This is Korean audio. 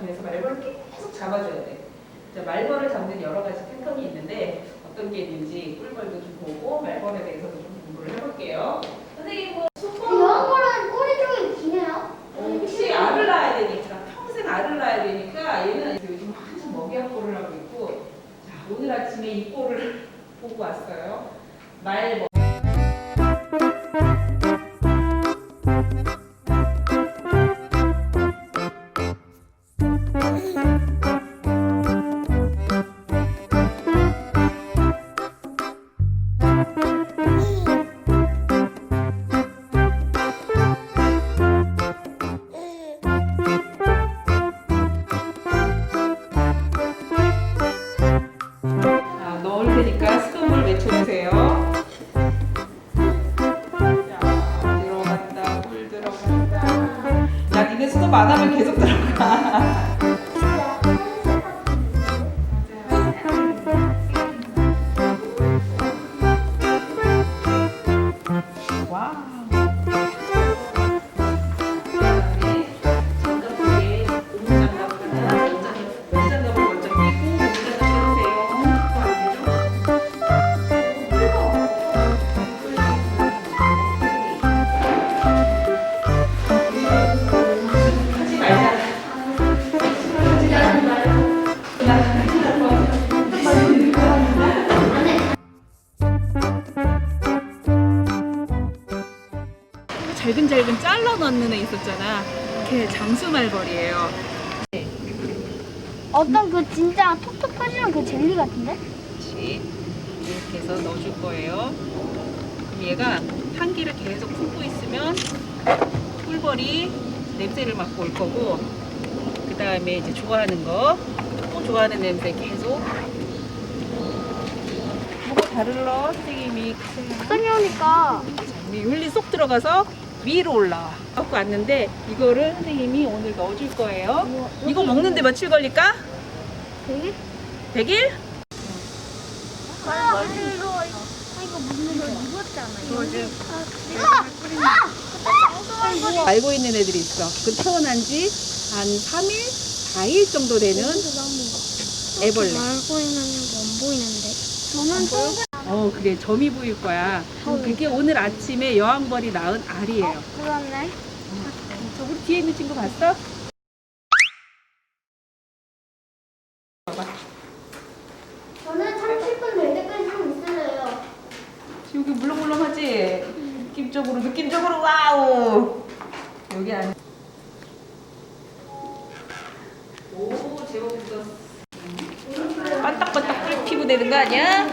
그래서 말벌을 계속 잡아줘야 돼. 자, 말벌을 잡는 여러 가지 패턴이 있는데 어떤 게 있는지 꿀벌도 좀 보고 말벌에 대해서도 좀 공부를 해볼게요. 선생님 뭐 수컷 여왕벌은 꼬리 쪽이 기네요. 혹시 알을 낳아야 되니까 평생 알을 낳아야 되니까 얘는 요즘 한참 먹이약골을 하고 있고 자, 오늘 보고 왔어요. 말 수돗 안 계속 들어가. 잘근잘근 잘라 넣는 애 있었잖아. 걔 장수말벌이에요. 어떤 그 진짜 톡톡 터지는 그 젤리 같은데? 그렇지. 이렇게 해서 넣어줄 거예요. 그럼 얘가 향기를 계속 품고 있으면 꿀벌이 냄새를 맡고 올 거고, 그 다음에 이제 좋아하는 거, 또 좋아하는 냄새 계속. 뭐가 다를러? 선생님이 손이 오니까 이 윤리 쏙 들어가서 위로 올라와. 갖고 왔는데 이거를 선생님이 오늘 넣어줄 거예요. 이거 먹는데 며칠 걸릴까? 되게 100일? 아, 이거 아, 이거 무슨 거 입었잖아. 이거 지금 아! 이거 알고 있는 애들이 있어. 그 태어난 지 한 3일, 4일 정도 되는 애벌레. 알고 있는 거 안 보이는데. 저는 어, 그래. 점이 보일 거야. 그게 오늘 아침에 여왕벌이 낳은 알이에요. 그렇네. 저 우리 뒤에 있는 친구 봤어? 저는 30분 될 때까지 좀 있을래요. 여기 물렁물렁하지? 느낌적으로, 느낌적으로, 와우! 여기 안에. 오, 제법 묻었어. 반딱반딱 뿔 피부 되는 거 아니야?